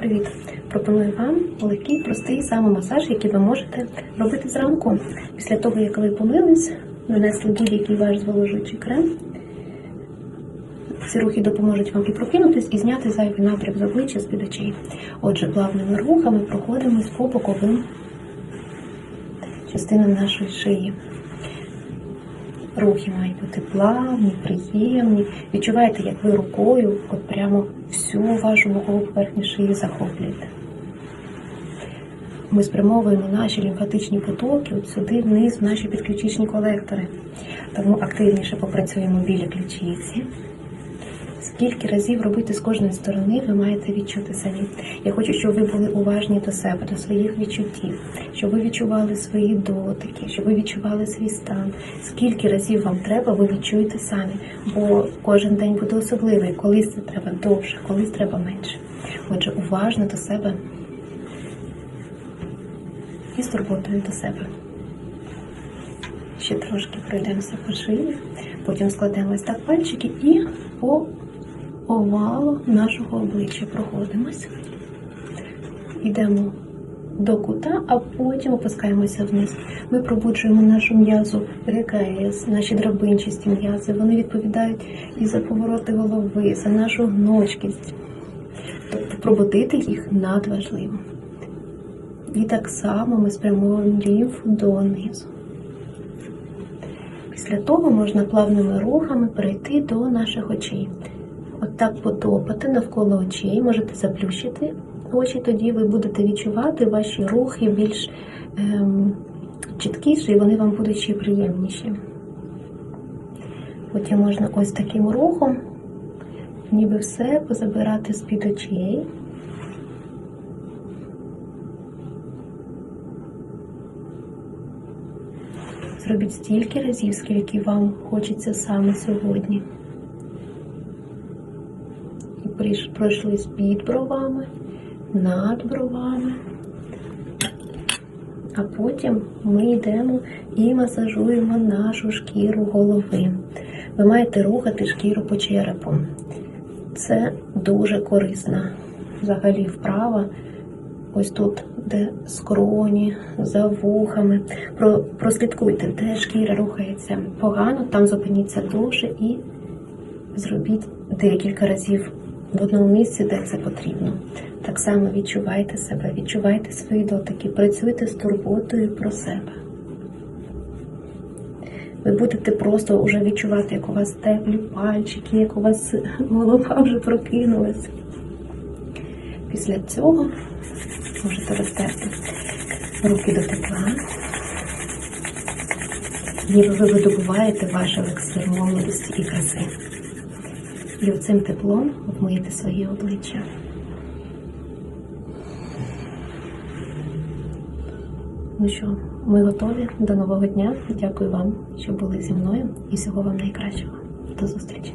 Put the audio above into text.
Привіт! Пропоную вам легкий, простий самомасаж, який ви можете робити зранку. Після того, як ви помились, нанесли будь-який ваш зволожуючий крем. Ці рухи допоможуть вам і прокинутись, і зняти зайвий напрям з обличчя з під очей. Отже, плавними рухами проходимось по боковим частинам нашої шиї. Рухи мають бути плавні, приємні. Відчуваєте, як ви рукою от прямо всю вашу бокову поверхню шиї захоплюєте. Ми спрямовуємо наші лімфатичні потоки от сюди вниз, в наші підключичні колектори. Тому активніше попрацюємо біля ключиці. Скільки разів робити з кожної сторони, ви маєте відчути самі. Я хочу, щоб ви були уважні до себе, до своїх відчуттів, щоб ви відчували свої дотики, щоб ви відчували свій стан. Скільки разів вам треба, ви відчуєте самі, бо кожен день буде особливий. Колись це треба довше, колись треба менше. Отже, уважно до себе і з турботою до себе. Ще трошки пройдемося по шиї, потім складемо ось так пальчики і по овалу нашого обличчя проходимось. Йдемо до кута, а потім опускаємося вниз. Ми пробуджуємо нашу м'язу ГКС, наші драбинчасті м'язи. Вони відповідають і за повороти голови, за нашу гнучкість. Тобто пробудити їх надважливо. І так само ми спрямовуємо лімфу донизу. Після того можна плавними рухами перейти до наших очей. От так потопати навколо очей, можете заплющити очі, тоді ви будете відчувати ваші рухи більш ем, чіткіші, і вони вам будуть ще приємніші. Потім можна ось таким рухом, ніби все позабирати з-під очей. Зробіть стільки разів, скільки вам хочеться саме сьогодні. І прийш- пройшли з-під бровами, над бровами. А потім ми йдемо і масажуємо нашу шкіру голови. Ви маєте рухати шкіру по черепу. Це дуже корисна взагалі вправа. Ось тут, де скроні, за вухами. Про, прослідкуйте, де шкіра рухається погано, там зупиніться довше і зробіть декілька разів в одному місці, де це потрібно. Так само відчувайте себе, відчувайте свої дотики, працюйте з турботою про себе. Ви будете просто вже відчувати, як у вас теплі пальчики, як у вас голова вже прокинулась. Після цього можете розтерти руки до тепла. Ніби ви видобуваєте ваш елексир молодості і краси. І цим теплом обмиєте своє обличчя. Ну що, ми готові до нового дня. Дякую вам, що були зі мною, і всього вам найкращого. До зустрічі!